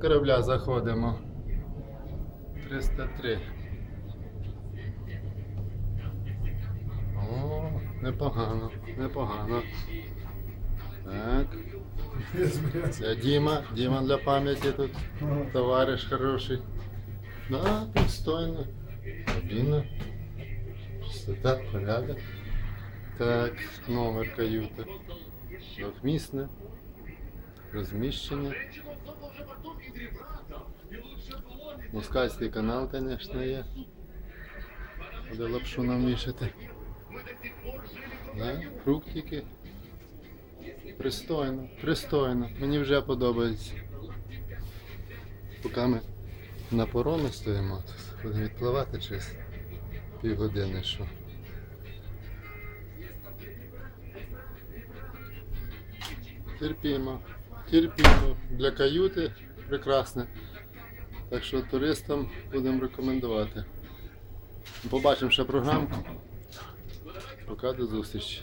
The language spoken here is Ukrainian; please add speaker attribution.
Speaker 1: корабля заходимо. 303. О, непогано, непогано. Так. Це Діма, Діма для пам'яті тут. Товариш хороший. Да, пристойно. Кабіна. Чистота, порядок. Так, номер каюти. Двохмісне. Розміщення. Москальський канал, звісно, є. Буде лапшу нам вішати. Да, фруктики. Пристойно, пристойно. Мені вже подобається. Поки ми на поромі стоїмо, будемо відпливати через півгодини, що. Терпімо, терпімо. Для каюти прекрасне. Так що туристам будемо рекомендувати. Побачимо ще програмку. Пока до зустрічі.